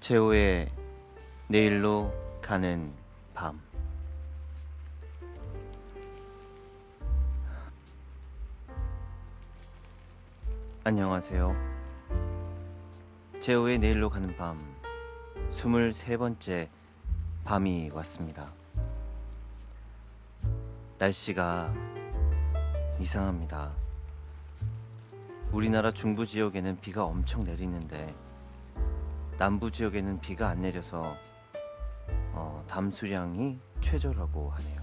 제호의 내일로 가는 밤 안녕하세요. 제호의 내일로 가는 밤 23번째 밤이 왔습니다. 날씨가 이상합니다. 우리나라 중부 지역에는 비가 엄청 내리는데 남부 지역에는 비가 안 내려서 어, 담수량이 최저라고 하네요.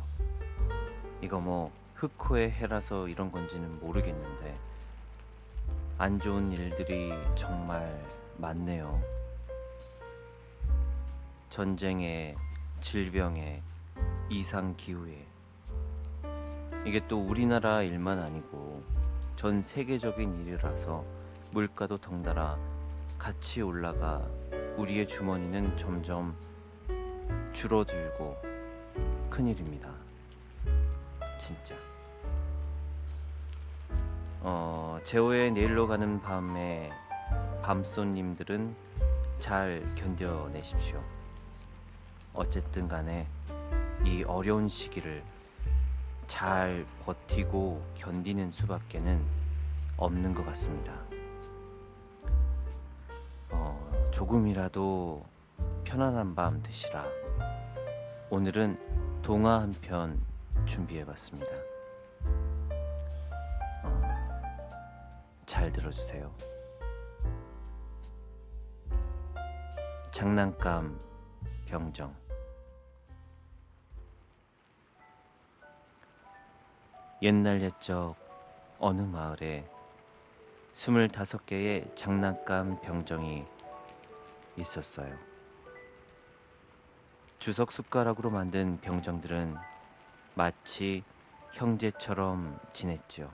이거 뭐 흑호의 해라서 이런 건지는 모르겠는데 안 좋은 일들이 정말 많네요. 전쟁에, 질병에, 이상 기후에 이게 또 우리나라 일만 아니고 전 세계적인 일이라서 물가도 덩달아 같이 올라가 우리의 주머니는 점점 줄어들고 큰일입니다. 진짜. 어, 제호의 내일로 가는 밤에 밤손님들은 잘 견뎌내십시오. 어쨌든 간에 이 어려운 시기를 잘 버티고 견디는 수밖에는 없는 것 같습니다. 조금이라도 편안한 밤 되시라. 오늘은 동화 한 편 준비해봤습니다. 어, 잘 들어주세요. 장난감 병정 옛날 옛적 어느 마을에 스물다섯 개의 장난감 병정이 있었어요. 주석 숟가락으로 만든 병정들은 마치 형제처럼 지냈죠.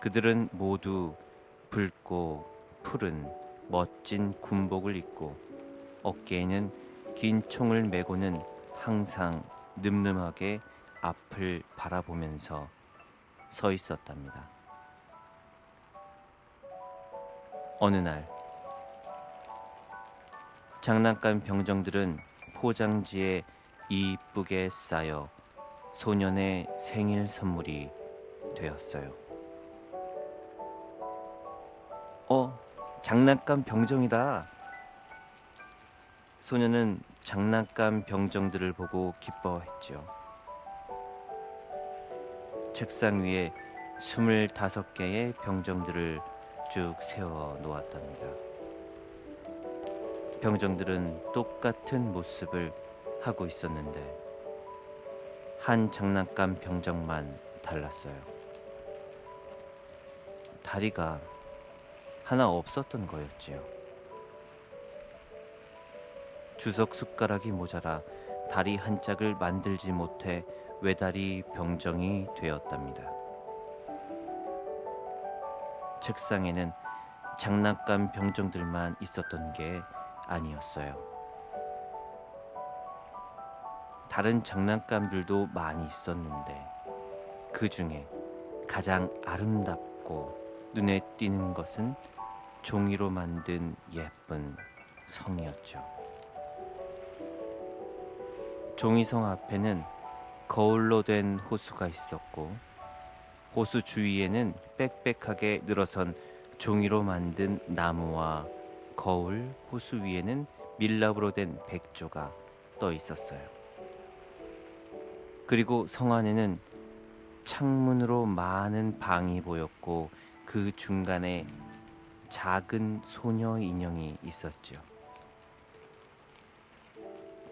그들은 모두 붉고 푸른 멋진 군복을 입고 어깨에는 긴 총을 메고는 항상 늠름하게 앞을 바라보면서 서 있었답니다. 어느 날 장난감 병정들은 포장지에 이쁘게 쌓여 소년의 생일 선물이 되었어요. 어, 장난감 병정이다. 소년은 장난감 병정들을 보고 기뻐했죠. 책상 위에 스물다섯 개의 병정들을 쭉 세워 놓았답니다. 병정들은 똑같은 모습을 하고 있었는데 한 장난감 병정만 달랐어요. 다리가 하나 없었던 거였지요. 주석 숟가락이 모자라 다리 한 짝을 만들지 못해 외다리 병정이 되었답니다. 책상에는 장난감 병정들만 있었던 게 아니었어요. 다른 장난감들도 많이 있었는데 그 중에 가장 아름답고 눈에 띄는 것은 종이로 만든 예쁜 성이었죠. 종이성 앞에는 거울로 된 호수가 있었고 호수 주위에는 빽빽하게 늘어선 종이로 만든 나무와 거울 호수 위에는 밀랍으로 된 백조가 떠 있었어요. 그리고 성 안에는 창문으로 많은 방이 보였고 그 중간에 작은 소녀 인형이 있었죠.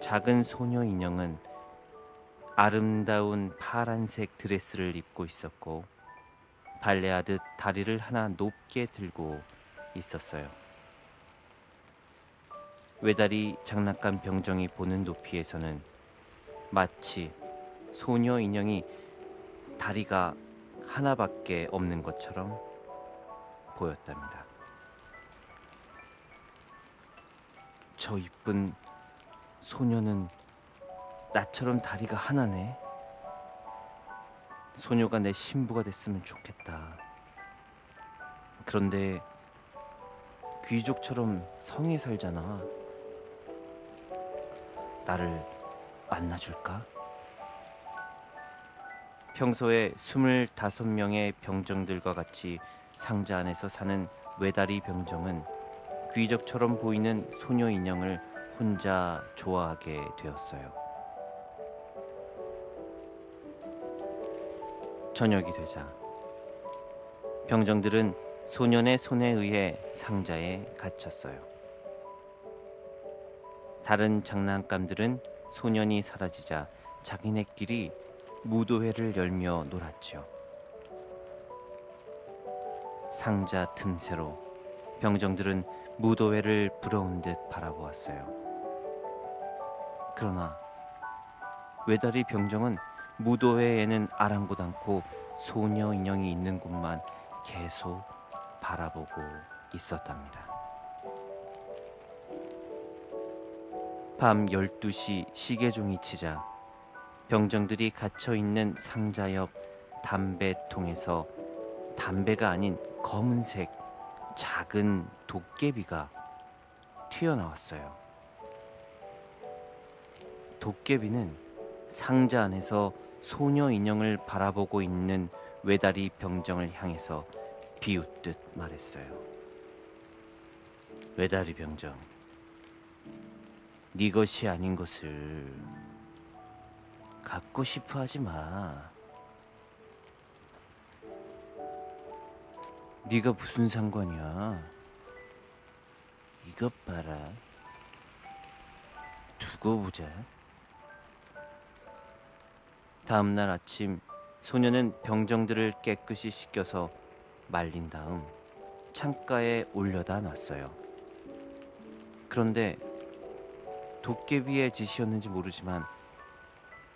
작은 소녀 인형은 아름다운 파란색 드레스를 입고 있었고 발레하듯 다리를 하나 높게 들고 있었어요. 외다리 장난감 병정이 보는 높이에서는 마치 소녀 인형이 다리가 하나밖에 없는 것처럼 보였답니다. 저 이쁜 소녀는 나처럼 다리가 하나네. 소녀가 내 신부가 됐으면 좋겠다. 그런데 귀족처럼 성에 살잖아. 나를 만나줄까? 평소에 25명의 병정들과 같이 상자 안에서 사는 외다리 병정은 귀족처럼 보이는 소녀 인형을 혼자 좋아하게 되었어요. 저녁이 되자 병정들은 소년의 손에 의해 상자에 갇혔어요. 다른 장난감들은 소년이 사라지자 자기네끼리 무도회를 열며 놀았지요. 상자 틈새로 병정들은 무도회를 부러운 듯 바라보았어요. 그러나 외다리 병정은 무도회에는 아랑곳않고 소녀 인형이 있는 곳만 계속 바라보고 있었답니다. 밤 12시 시계종이 치자 병정들이 갇혀 있는 상자 옆 담배통에서 담배가 아닌 검은색 작은 도깨비가 튀어나왔어요. 도깨비는 상자 안에서 소녀 인형을 바라보고 있는 외다리 병정을 향해서 비웃듯 말했어요. 외다리 병정, 네 것이 아닌 것을 갖고 싶어 하지 마. 네가 무슨 상관이야? 이것 봐라. 두고 보자. 다음 날 아침 소녀는 병정들을 깨끗이 씻겨서 말린 다음 창가에 올려다 놨어요. 그런데 도깨비의 짓이었는지 모르지만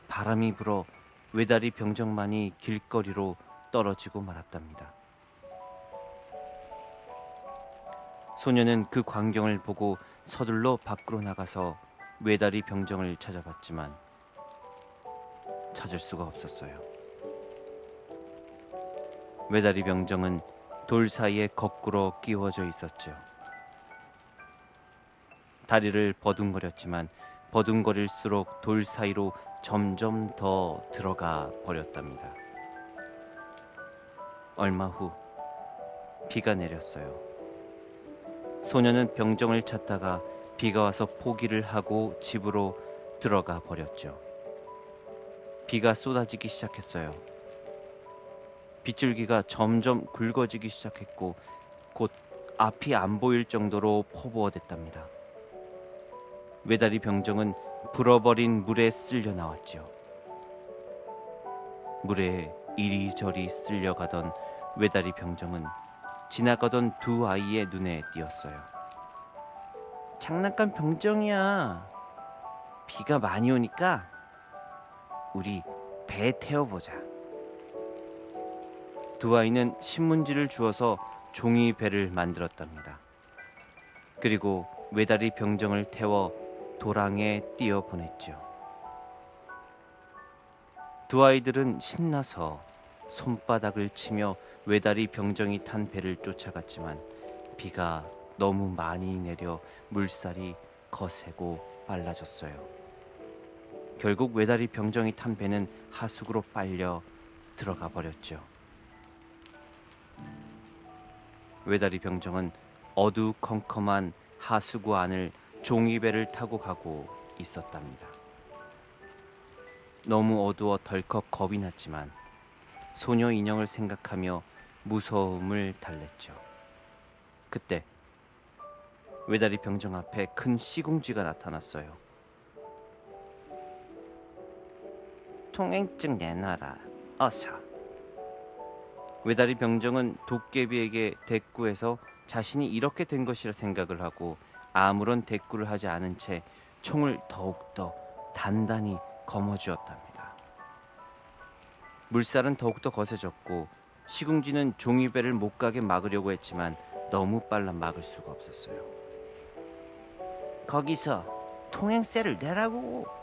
바람이 불어 외다리 병정만이 길거리로 떨어지고 말았답니다. 소녀는 그 광경을 보고 서둘러 밖으로 나가서 외다리 병정을 찾아봤지만 찾을 수가 없었어요. 외다리 병정은 돌 사이에 거꾸로 끼워져 있었죠. 다리를 버둥거렸지만 버둥거릴수록 돌 사이로 점점 더 들어가 버렸답니다. 얼마 후 비가 내렸어요. 소녀는 병정을 찾다가 비가 와서 포기를 하고 집으로 들어가 버렸죠. 비가 쏟아지기 시작했어요. 빗줄기가 점점 굵어지기 시작했고 곧 앞이 안 보일 정도로 포부어댔답니다. 외다리 병정은 불어버린 물에 쓸려 나왔지요. 물에 이리저리 쓸려가던 외다리 병정은 지나가던 두 아이의 눈에 띄었어요. 장난감 병정이야. 비가 많이 오니까 우리 배 태워보자. 두 아이는 신문지를 주어서 종이 배를 만들었답니다. 그리고 외다리 병정을 태워 도랑에 띄어 보냈죠. 두 아이들은 신나서 손바닥을 치며 외다리 병정이 탄 배를 쫓아갔지만 비가 너무 많이 내려 물살이 거세고 빨라졌어요. 결국 외다리 병정이 탄 배는 하수구로 빨려 들어가 버렸죠. 외다리 병정은 어두컴컴한 하수구 안을 종이배를 타고 가고 있었답니다. 너무 어두워 덜컥 겁이 났지만 소녀 인형을 생각하며 무서움을 달랬죠. 그때 외다리 병정 앞에 큰 시궁지가 나타났어요. 통행증 내놔라. 어서. 외다리 병정은 도깨비에게 대꾸해서 자신이 이렇게 된 것이라 생각을 하고 아무런 대꾸를 하지 않은 채 총을 더욱더 단단히 거머쥐었답니다. 물살은 더욱더 거세졌고 시궁지는 종이배를 못 가게 막으려고 했지만 너무 빨라 막을 수가 없었어요. 거기서 통행세를 내라고.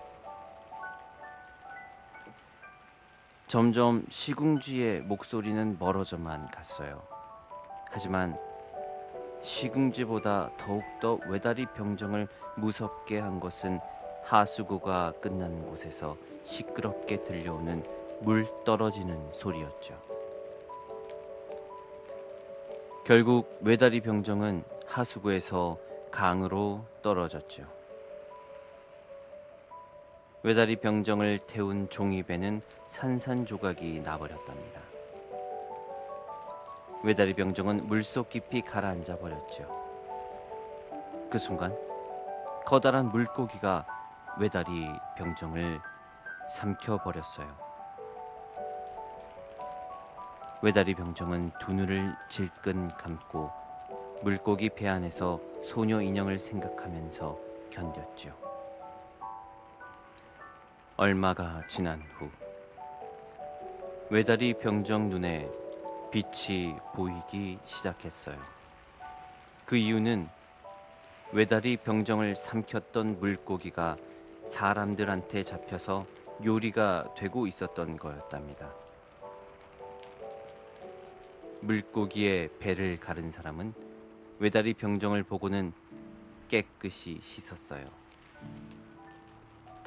점점 시궁지의 목소리는 멀어져만 갔어요. 하지만 시궁지보다 더욱더 외다리 병정을 무섭게 한 것은 하수구가 끝나는 곳에서 시끄럽게 들려오는 물 떨어지는 소리였죠. 결국 외다리 병정은 하수구에서 강으로 떨어졌죠. 외다리 병정을 태운 종이배는 산산조각이 나버렸답니다. 외다리 병정은 물속 깊이 가라앉아 버렸죠. 그 순간 커다란 물고기가 외다리 병정을 삼켜 버렸어요. 외다리 병정은 두 눈을 질끈 감고 물고기 배 안에서 소녀 인형을 생각하면서 견뎠죠. 얼마가 지난 후 외다리 병정 눈에 빛이 보이기 시작했어요. 그 이유는 외다리 병정을 삼켰던 물고기가 사람들한테 잡혀서 요리가 되고 있었던 거였답니다. 물고기의 배를 가른 사람은 외다리 병정을 보고는 깨끗이 씻었어요.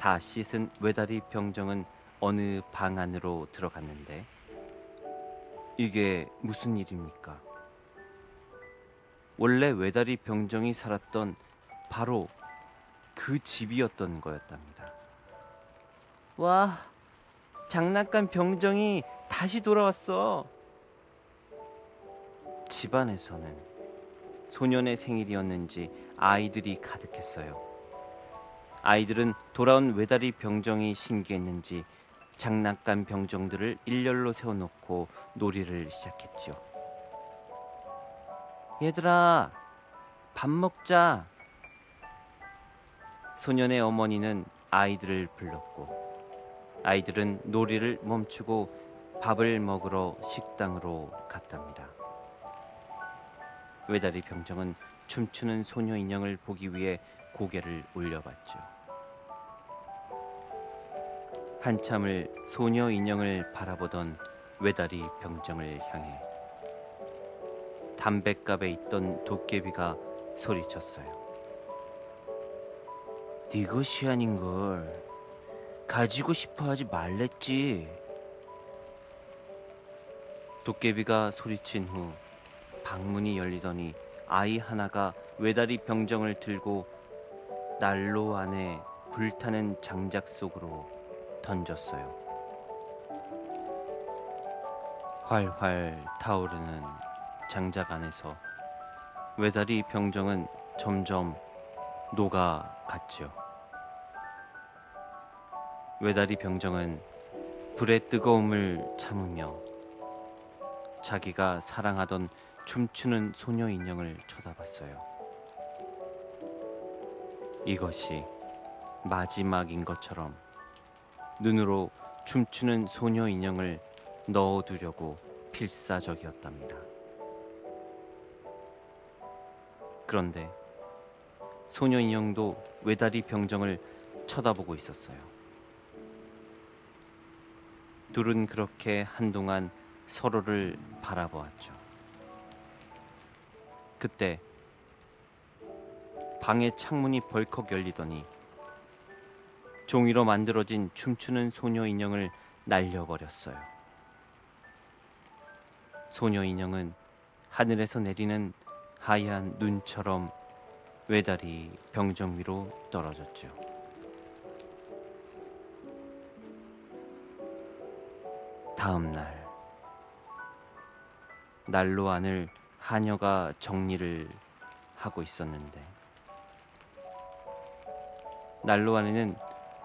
다 씻은 외다리 병정은 어느 방 안으로 들어갔는데 이게 무슨 일입니까? 원래 외다리 병정이 살았던 바로 그 집이었던 거였답니다. 와, 장난감 병정이 다시 돌아왔어. 집안에서는 소년의 생일이었는지 아이들이 가득했어요. 아이들은 돌아온 외다리 병정이 신기했는지 장난감 병정들을 일렬로 세워놓고 놀이를 시작했지요. 얘들아, 밥 먹자. 소년의 어머니는 아이들을 불렀고, 아이들은 놀이를 멈추고 밥을 먹으러 식당으로 갔답니다. 외다리 병정은 춤추는 소녀 인형을 보기 위해 고개를 올려봤죠. 한참을 소녀 인형을 바라보던 외다리 병정을 향해 담뱃갑에 있던 도깨비가 소리쳤어요. 네 것이 아닌 걸 가지고 싶어 하지 말랬지. 도깨비가 소리친 후 방문이 열리더니 아이 하나가 외다리 병정을 들고 난로 안에 불타는 장작 속으로 던졌어요. 활활 타오르는 장작 안에서 외다리 병정은 점점 녹아갔죠. 외다리 병정은 불의 뜨거움을 참으며 자기가 사랑하던 춤추는 소녀 인형을 쳐다봤어요. 이것이 마지막인 것처럼 눈으로 춤추는 소녀 인형을 넣어두려고 필사적이었답니다. 그런데 소녀 인형도 외다리 병정을 쳐다보고 있었어요. 둘은 그렇게 한동안 서로를 바라보았죠. 그때 방의 창문이 벌컥 열리더니 종이로 만들어진 춤추는 소녀 인형을 날려버렸어요. 소녀 인형은 하늘에서 내리는 하얀 눈처럼 외다리 병정 위로 떨어졌죠. 다음 날 난로 안을 하녀가 정리를 하고 있었는데 난로 안에는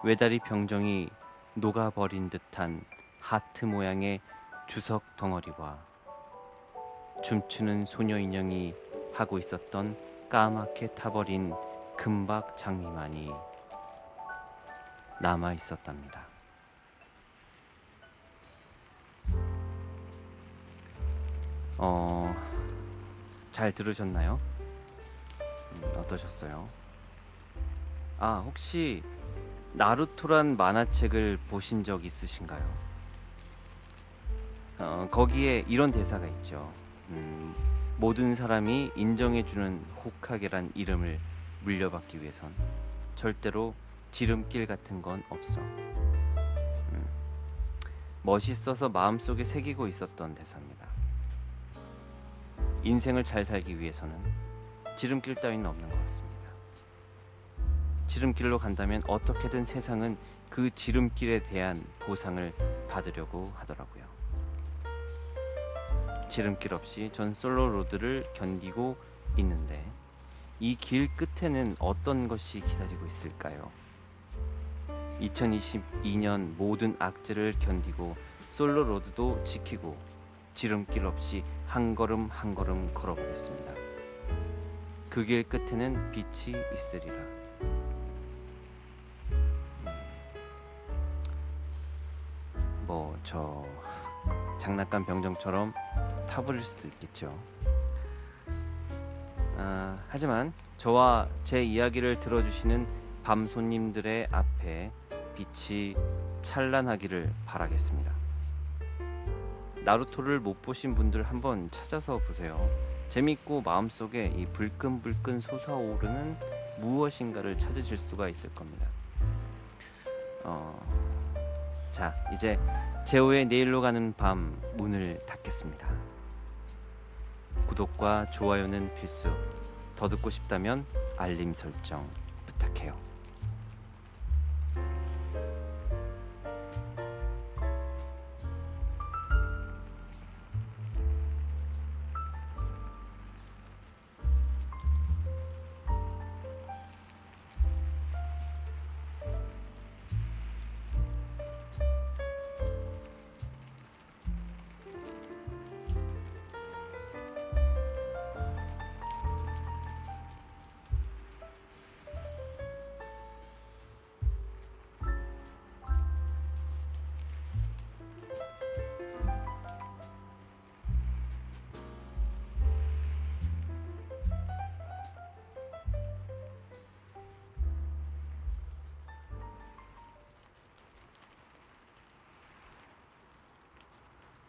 외다리 병정이 녹아버린 듯한 하트 모양의 주석 덩어리와 춤추는 소녀 인형이 하고 있었던 까맣게 타버린 금박 장미만이 남아 있었답니다. 어, 잘 들으셨나요? 음, 어떠셨어요? 아, 혹시 나루토란 만화책을 보신 적 있으신가요? 어, 거기에 이런 대사가 있죠. 음, 모든 사람이 인정해주는 호카게란 이름을 물려받기 위해선 절대로 지름길 같은 건 없어. 음, 멋있어서 마음속에 새기고 있었던 대사입니다. 인생을 잘 살기 위해서는 지름길 따위는 없는 것 같습니다. 지름길로 간다면 어떻게든 세상은 그 지름길에 대한 보상을 받으려고 하더라고요. 지름길 없이 전 솔로 로드를 견디고 있는데 이 길 끝에는 어떤 것이 기다리고 있을까요? 2022년 모든 악재를 견디고 솔로 로드도 지키고 지름길 없이 한 걸음 한 걸음 걸어보겠습니다. 그 길 끝에는 빛이 있으리라. 뭐 저 장난감 병정처럼 타버릴 수도 있겠죠. 아, 하지만 저와 제 이야기를 들어주시는 밤 손님들의 앞에 빛이 찬란하기를 바라겠습니다. 나루토를 못 보신 분들 한번 찾아서 보세요. 재밌고 마음속에 이 불끈불끈 솟아오르는 무엇인가를 찾으실 수가 있을 겁니다. 어, 자, 이제 제오의 내일로 가는 밤 문을 닫겠습니다. 구독과 좋아요는 필수. 더 듣고 싶다면 알림 설정 부탁해요.